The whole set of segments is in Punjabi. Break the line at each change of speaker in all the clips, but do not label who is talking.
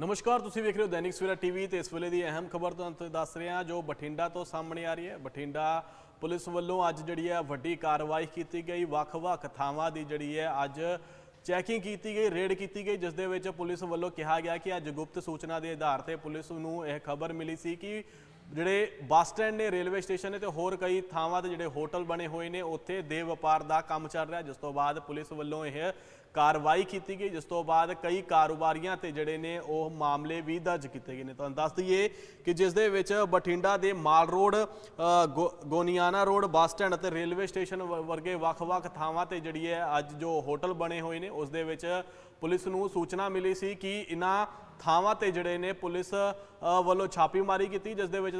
ਨਮਸਕਾਰ, ਤੁਸੀਂ ਵੇਖ ਰਹੇ ਹੋ ਦੈਨਿਕ ਸਵੇਰਾ ਟੀਵੀ ਤੇ ਇਸ ਵੇਲੇ ਦੀ ਅਹਿਮ ਖਬਰ ਤੁਹਾਨੂੰ ਦੱਸ ਰਹੇ ਹਾਂ, ਜੋ ਬਠਿੰਡਾ ਤੋਂ ਸਾਹਮਣੇ ਆ ਰਹੀ ਹੈ। ਬਠਿੰਡਾ ਪੁਲਿਸ ਵੱਲੋਂ ਅੱਜ ਜਿਹੜੀ ਹੈ ਵੱਡੀ ਕਾਰਵਾਈ ਕੀਤੀ ਗਈ। ਵੱਖ-ਵੱਖ ਥਾਵਾਂ ਦੀ ਜਿਹੜੀ ਹੈ ਅੱਜ ਚੈਕਿੰਗ ਕੀਤੀ ਗਈ, ਰੇਡ ਕੀਤੀ ਗਈ, ਜਿਸ ਦੇ ਵਿੱਚ ਪੁਲਿਸ ਵੱਲੋਂ ਕਿਹਾ ਗਿਆ ਕਿ ਅੱਜ ਗੁਪਤ ਸੂਚਨਾ ਦੇ ਆਧਾਰ ਤੇ ਪੁਲਿਸ ਨੂੰ ਇਹ ਖਬਰ ਮਿਲੀ ਸੀ ਕਿ ਜਿਹੜੇ ਬੱਸ ਸਟੈਂਡ ਨੇ ਰੇਲਵੇ ਸਟੇਸ਼ਨ ਨੇ ਤੇ ਹੋਰ ਕਈ ਥਾਵਾਂ ਤੇ ਜਿਹੜੇ ਹੋਟਲ ਬਣੇ ਹੋਏ ਨੇ ਉੱਥੇ ਦੇ ਵਪਾਰ ਦਾ ਕੰਮ ਚੱਲ ਰਿਹਾ। ਜਿਸ ਤੋਂ ਬਾਅਦ ਪੁਲਿਸ ਵੱਲੋਂ ਇਹ ਕਾਰਵਾਈ ਕੀਤੀ ਗਈ ਜਿਸ ਤੋਂ ਬਾਅਦ ਕਈ ਕਾਰੋਬਾਰੀਆਂ ਤੇ ਜਿਹੜੇ ਨੇ ਉਹ ਮਾਮਲੇ ਵੀ ਦਰਜ ਕੀਤੇ ਗਏ ਨੇ। ਤੁਹਾਨੂੰ ਦੱਸ ਦਈਏ ਕਿ ਜਿਸ ਦੇ ਵਿੱਚ ਬਠਿੰਡਾ ਦੇ ਮਾਲ ਰੋਡ ਅ, ਗੋ- ਗੋਨੀਆਣਾ ਰੋਡ ਬੱਸ ਸਟੈਂਡ ਅਤੇ ਰੇਲਵੇ ਸਟੇਸ਼ਨ ਵ- ਵਰਗੇ ਵੱਖ-ਵੱਖ ਥਾਵਾਂ ਤੇ ਜਿਹੜੀ ਹੈ ਅੱਜ ਜੋ ਹੋਟਲ ਬਣੇ ਹੋਏ ਨੇ ਉਸ ਦੇ ਵਿੱਚ ਪੁਲਿਸ ਨੂੰ ਸੂਚਨਾ ਮਿਲੀ ਸੀ ਕਿ ਇਨ੍ਹਾਂ ਥਾਵਾਂ ਤੇ ਜਿਹੜੇ ਨੇ ਪੁਲਿਸ ਵੱਲੋਂ ਛਾਪੇਮਾਰੀ ਕੀਤੀ, ਜਿਸ ਦੇ ਵਿੱਚ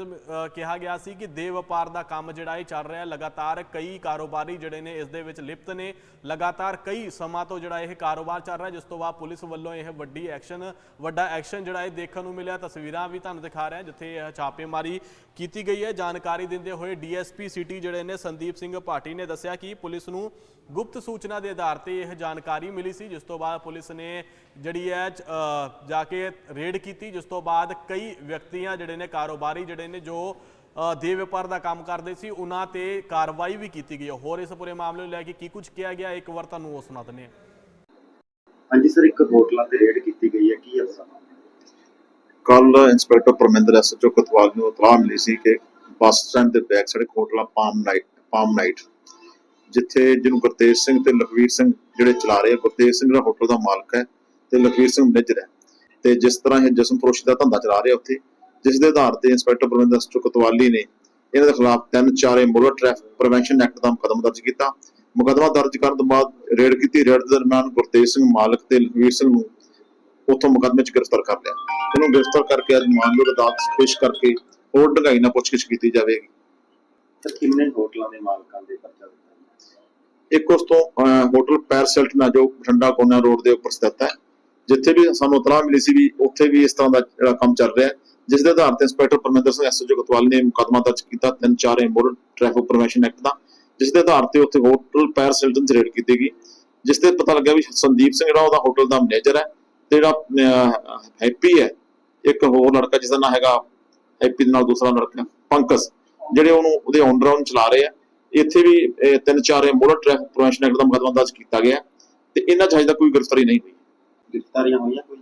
ਕਿਹਾ ਗਿਆ ਸੀ ਕਿ ਦੇ ਵਪਾਰ ਦਾ ਕੰਮ ਜਿਹੜਾ ਇਹ ਚੱਲ ਰਿਹਾ, ਲਗਾਤਾਰ ਕਈ ਕਾਰੋਬਾਰੀ ਜਿਹੜੇ ਨੇ ਇਸ ਦੇ ਵਿੱਚ ਲਿਪਤ ਨੇ। ਲਗਾਤਾਰ ਕਈ ਸਮਾਂ ਤੋਂ ਜਿਹੜਾ ਇਹ ਕਾਰੋਬਾਰ ਚੱਲ ਰਿਹਾ, ਜਿਸ ਤੋਂ ਬਾਅਦ ਪੁਲਿਸ ਵੱਲੋਂ ਇਹ ਵੱਡੀ ਐਕਸ਼ਨ, ਵੱਡਾ ਐਕਸ਼ਨ ਜਿਹੜਾ ਇਹ ਦੇਖਣ ਨੂੰ ਮਿਲਿਆ। ਤਸਵੀਰਾਂ ਵੀ ਤੁਹਾਨੂੰ ਦਿਖਾ ਰਿਹਾ, ਜਿੱਥੇ ਇਹ ਛਾਪੇਮਾਰੀ ਕੀਤੀ ਗਈ ਹੈ। ਜਾਣਕਾਰੀ ਦਿੰਦੇ ਹੋਏ ਡੀਐਸਪੀ ਸਿਟੀ ਜਿਹੜੇ ਨੇ ਸੰਦੀਪ ਸਿੰਘ ਭਾਟੀ ਨੇ ਦੱਸਿਆ ਕਿ ਪੁਲਿਸ ਨੂੰ ਗੁਪਤ ਸੂਚਨਾ ਦੇ ਆਧਾਰ ਤੇ ਇਹ ਜਾਣਕਾਰੀ ਮਿਲੀ ਸੀ, ਜਿਸ ਤੋਂ ਬਾਅਦ ਪੁਲਿਸ ਨੇ ਜਿਹੜੀ ਹੈ ਜਾ ਕੇ ਰੇਡ ਕੀਤੀ ਜਿਸ ਤੋਂ ਬਾਅਦ ਕਈ ਵਿਅਕਤੀਆਂ ਜਿਹੜੇ ਨੇ ਕਾਰੋਬਾਰੀ ਜਿਹੜੇ ਨੇ ਜੋ ਦੇ ਵਪਾਰ ਦਾ ਕੰਮ ਕਰਦੇ ਸੀ ਉਹਨਾਂ ਤੇ ਕਾਰਵਾਈ ਵੀ ਕੀਤੀ ਗਈ ਹੈ। ਹੋਰ ਇਸ ਪੂਰੇ ਮਾਮਲੇ ਨੂੰ ਲੈ ਕੇ ਕੀ ਕੁਝ ਕਿਹਾ ਗਿਆ ਇੱਕ ਵਾਰ ਤੁਹਾਨੂੰ ਉਹ ਸੁਣਾ ਦਿੰਦੇ ਹਾਂ।
ਹਾਂਜੀ ਸਰ ਇੱਕ ਹੋਟਲਾਂ ਤੇ ਰੇਡ ਕੀਤੀ ਗਈ ਹੈ। ਕੀ ਅਫਸਰ
ਕੱਲ ਇੰਸਪੈਕਟਰ ਪਰਮਿੰਦਰ ਐਸਐਚਓ ਕਤਵਾਲ ਨੂੰ ਇਤਲਾਹ ਮਿਲੀ ਸੀ ਕਿ ਬੱਸ ਸਟੈਂਡ ਦੇ back side hotel palm night palm night ਜਿੱਥੇ ਜਿਹਨੂੰ ਗੁਰਤੇਜ ਸਿੰਘ ਤੇ ਲਖਵੀਰ ਸਿੰਘ ਜਿਹੜੇ ਚਲਾ ਰਹੇ ਆ ਗੁਰਤੇਜ ਸਿੰਘ ਜਿਹੜਾ ਹੋਟਲ ਦਾ ਮਾਲਕ ਹੈ ਤੇ ਲਖਵੀਰ ਸਿੰਘ ਮੈਨੇਜਰ ਹੈ ਤੇ ਜਿਸ ਤਰ੍ਹਾਂ ਇਹ ਜਿਸਮ ਫਰੋਸ਼ੀ ਦਾ ਧੰਦਾ ਚਲਾ ਰਹੇ ਉੱਥੇ ਜਿਸ ਦੇ ਆਧਾਰ ਤੇ ਇੰਸਪੈਕਟਰ ਪਰਮਿੰਦਰ ਐਸਐਚਓ ਕਤਵਾਲੀ ਨੇ ਇਹਨਾਂ ਦੇ ਖਿਲਾਫ ਤਿੰਨ ਚਾਰੇ ਮੋਟਰ ਟ੍ਰੈਫਿਕ ਪ੍ਰੀਵੈਂਸ਼ਨ ਐਕਟ ਦਾ ਮੁਕੱਦਮਾ ਦਰਜ ਕੀਤਾ। ਮੁਕੱਦਮਾ ਦਰਜ ਕਰਨ ਤੋਂ ਬਾਅਦ ਰੇਡ ਕੀਤੀ। ਰੇਡ ਦੇ ਦਰਮਿਆਨ ਗੁਰਤੇਜ ਸਿੰਘ ਮਾਲਕ ਤੇ ਲਖਵੀਰ ਸਿੰਘ ਨੂੰ ਉੱਥੋਂ ਮੁਕੱਦਮੇ 'ਚ ਗ੍ਰਿਫਤਾਰ ਕਰ ਲਿਆ। ਇਹਨੂੰ ਗ੍ਰਿਫਤਾਰ ਕਰਕੇ ਅੱਜ ਮਾਨਯੋਗ ਅਦਾਲਤ 'ਚ ਪੇਸ਼ ਕਰਕੇ ਹੋਰ ਢੰਗਾਈ ਨਾਲ ਪੁੱਛਗਿੱਛ ਕੀਤੀ ਜਾਵੇਗੀ।
ਕਿੰਨੇ ਹੋਟਲਾਂ ਦੇ ਮਾਲਕਾਂ ਦੇ ਪਰਚਾ ਦਿੱਤਾ?
ਇੱਕ ਉਸ ਤੋਂ ਹੋਟਲ ਪੈਰਸੈਲਟਨਾ ਜੋ ਬਠਿੰਡਾ ਕੋਨਾ ਰੋਡ ਦੇ ਉੱਪਰ ਸਥਿਤ ਹੈ। ਜਿੱਥੇ ਵੀ ਸਾਨੂੰ ਇਤਲਾਹ ਮਿਲੀ ਸੀ ਵੀ ਉੱਥੇ ਵੀ ਇਸ ਤਰ੍ਹਾਂ ਦਾ ਜਿਹੜਾ ਕੰਮ ਚੱਲ ਰਿਹਾ ਹੈ, ਜਿਸ ਦੇ ਆਧਾਰ ਤੇ ਇੰਸਪੈਕਟਰ ਪਰਮਿੰਦਰ ਸਿੰਘ ਐਸਐਚਓ ਕਤਵਾਲ ਨੇ ਮੁਕੱਦਮਾ ਦਰਜ ਕੀਤਾ ਤਿੰਨ ਚਾਰ ਇੰਪੋਰਟ ਟ੍ਰੈਫਿਕ ਪ੍ਰੀਵੈਂਸ਼ਨ ਐਕਟ ਦਾ, ਜਿਸ ਦੇ ਆਧਾਰ ਤੇ ਉੱਥੇ ਹੋਟਲ ਪੈਰਸੈਲਟਨ 'ਚ ਰੇਡ ਕੀਤੀ ਗਈ, ਜਿਸ ਤੇ ਪਤਾ ਲੱਗਿਆ ਵੀ ਸੰਦੀਪ ਸਿੰਘ ਜਿਹੜਾ ਉਹਦਾ ਹੋਟਲ ਦਾ ਮੈਨੇਜਰ ਹੈ ਤੇ ਜਿਹੜਾ ਹੈਪੀ ਹੈ, ਇੱਕ ਹੋਰ ਲੜਕਾ ਜਿਸ ਦਾ ਨਾਮ ਹੈਗਾ ਹੈਪੀ ਦੇ ਨਾਲ ਦੂਸਰਾ ਲੜਕਾ ਪੰਕਜ, ਜਿਹੜੇ ਉਹਨੂੰ ਉਹਦੇ ਓਨਰ ਉਹਨੂੰ ਚਲਾ ਰਹੇ ਆ। ਇੱਥੇ ਵੀ, ਇਹ ਤਿੰਨ ਚਾਰ ਟ੍ਰੈਫਿਕ ਪ੍ਰੀਵੈਂਸ਼ਨ ਐਕਟ ਦਾ ਮੁਕੱਦਮਾ ਦਰਜ ਕੀਤਾ ਗਿਆ ਤੇ ਇਹਨਾਂ ਚਾਹੀਦਾ ਕੋਈ ਗ੍ਰਿਫਤਾਰੀ ਨਹੀਂ ਹੋਈ।
ਗ੍ਰਿਫਤਾਰੀਆਂ ਹੋਈਆਂ ਕੋਈ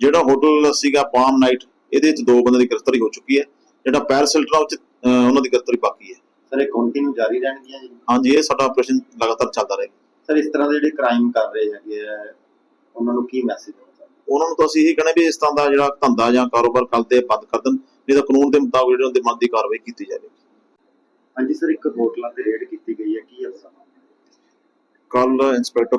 ਜਿਹੜਾ ਹੋਟਲ ਸੀਗਾ ਪਾਮ ਨਾਈਟ ਇਹਦੇ ਵਿੱਚ ਦੋ ਬੰਦਿਆਂ ਦੀ ਗ੍ਰਿਫਤਾਰੀ ਹੋ ਚੁੱਕੀ ਹੈ। ਜਿਹੜਾ ਪੈਰਸੈਲਟਰਾ ਵਿੱਚ ਅਹ, ਉਹਨਾਂ ਦੀ ਗ੍ਰਿਫਤਾਰੀ ਬਾਕੀ ਹੈ।
ਸਰ ਇਹ ਕੰਟੀਨਿਊ ਜਾਰੀ ਰਹਿਣਗੀਆਂ ਜੀ?
ਹਾਂਜੀ ਇਹ ਸਾਡਾ ਆਪਰੇਸ਼ਨ ਲਗਾਤਾਰ ਚੱਲਦਾ ਰਹੇਗਾ
ਸਰ ਇਸ ਤਰ੍ਹਾਂ ਦੇ ਜਿਹੜੇ ਕ੍ਰਾਈਮ ਕਰ ਰਹੇ ਹੈਗੇ ਆ ਉਹਨਾਂ ਨੂੰ ਕੀ ਮੈਸੇਜ
ਉਹਨਾਂ ਨੂੰ ਤਾਂ ਅਸੀਂ ਇਹੀ ਕਹਿੰਦੇ ਵੀ ਇਸ ਤਰ੍ਹਾਂ ਦਾ ਜਿਹੜਾ ਧੰਦਾ ਜਾਂ ਕਾਰੋਬਾਰ ਕਰਦੇ ਬੰਦ ਕਰ ਦੇਣ। ਨਹੀਂ ਤਾਂ ਕਾਨੂੰਨ ਦੇ ਮੁਤਾਬਕ ਜਿਹੜੇ ਉਹਦੇ ਦੀ ਕਾਰਵਾਈ ਕੀਤੀ ਜਾਵੇਗੀ
ਹਾਂਜੀ ਸਰ ਇੱਕ ਹੋਟਲਾਂ ਤੇ ਰੇਡ ਕੀਤੀ ਗਈ ਹੈ ਕੀ ਅਫਸਰ
ਕੱਲ ਇੰਸਪੈਕਟਰ